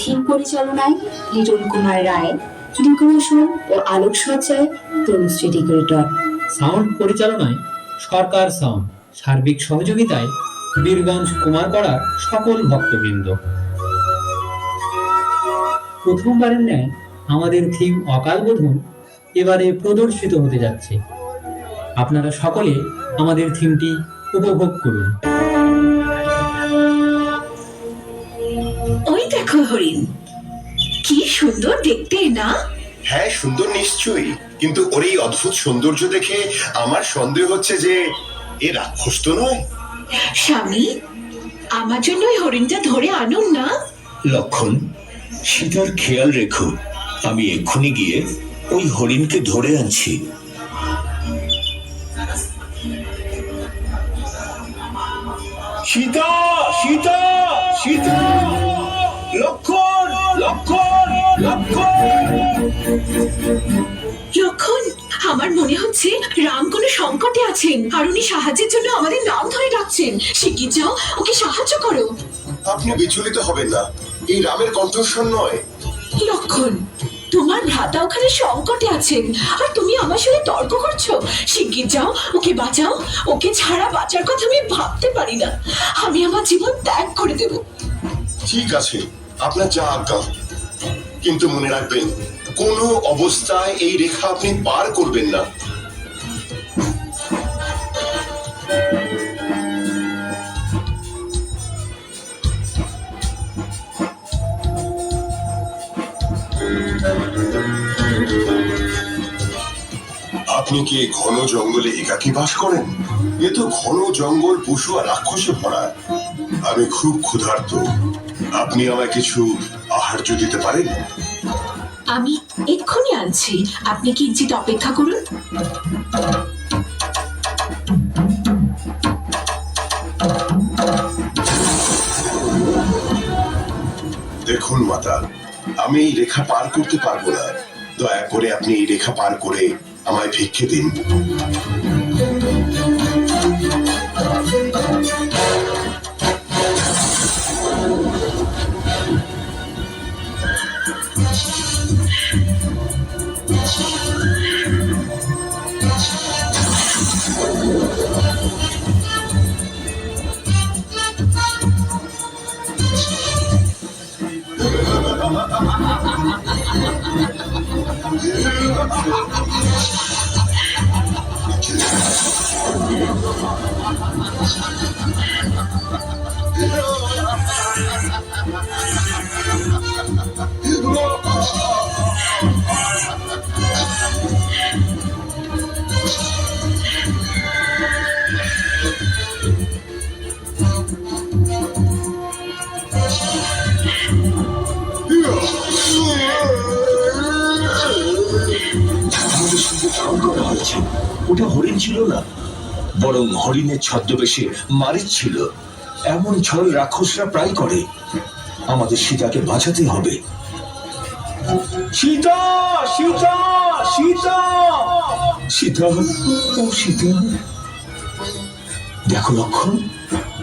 Theme পরিচালনায় Liton Kumar Roy decoration ও আলোকসজ্জায় তনুশ্রী ডেকোরেটর। সাউন্ড পরিচালনায় সরকার সাউন্ড, সার্বিক সহযোগিতায় বীরগঞ্জ কুমারপাড়ার সকল ভক্তবৃন্দ। প্রথমবারের ন্যায় আমাদের থিম অকাল বোধন এবারে প্রদর্শিত হতে যাচ্ছে। আপনারা সকলে আমাদের থিমটি উপভোগ করুন। দেখো হরিণ। কি সুন্দর দেখতে না? হ্যাঁ সুন্দর নিশ্চয়ই। কিন্তু ওর এই অদ্ভুত সৌন্দর্য দেখে আমার সন্দেহ হচ্ছে যে এ রাক্ষস তো নয়। স্বামী আমার জন্য ওই হরিণটা ধরে আনুন না। লক্ষণ সীতার খেয়াল রেখো। আমি এক্ষুনি গিয়ে ওই হরিণকে ধরে আনছি। সীতা সীতা সীতা! লক্ষণ লক্ষণ লক্ষণ। লক্ষণ আমার মনে হচ্ছে রাম কোনো সংকটে আছেন আর উনি সাহায্যের জন্য আমাদের নাম ধরে ডাকছেন। শিগগির যাও ওকে সাহায্য করো। আপনি বিচলিত হবেন না। এই রামের কণ্ঠস্বর নয়। লক্ষণ তোমার ভ্রাতা ওখানে সংকটে আছেন আর তুমি আমার সাথে তর্ক করছ। শিগগির যাও ওকে বাঁচাও? ওকে ছাড়া বাঁচার কথা আমি ভাবতে পারি না। আমি আমার জীবন ত্যাগ করে দেব। ঠিক আছে। আপনার যা আজ্ঞা। কিন্তু মনে রাখবেন, কোনো অবস্থায় এই রেখা আপনি পার করবেন না। আপনি কি ঘন জঙ্গলে একাকী বাস করেন? এ তো ঘন জঙ্গল পশু আর রাক্ষসে ভরা। আমি খুব ক্ষুধার্ত। আপনি আমায় কিছু আহার্য দিতে পারেন? আমি এক্ষুনি আনছি। আপনি কিঞ্চিত অপেক্ষা করুন? দেখুন মাতা আমি এই রেখা পার করতে পারব না। দয়া করে আপনি এই রেখা পার করে আমায় ভিক্ষে দিন। Ha ha ha ha! আমাদের সঙ্গে ফাউল করা হয়েছে ওটা হরিণ ছিল না বরং হরিণের ছদ্মবেশে মারিচ ছিল। এমন ছল রাক্ষসরা প্রায় করে। আমাদের সীতাকে বাঁচাতে হবে। সীতা সীতা সীতা! সীতা ও সীতা। দেখো লক্ষণ।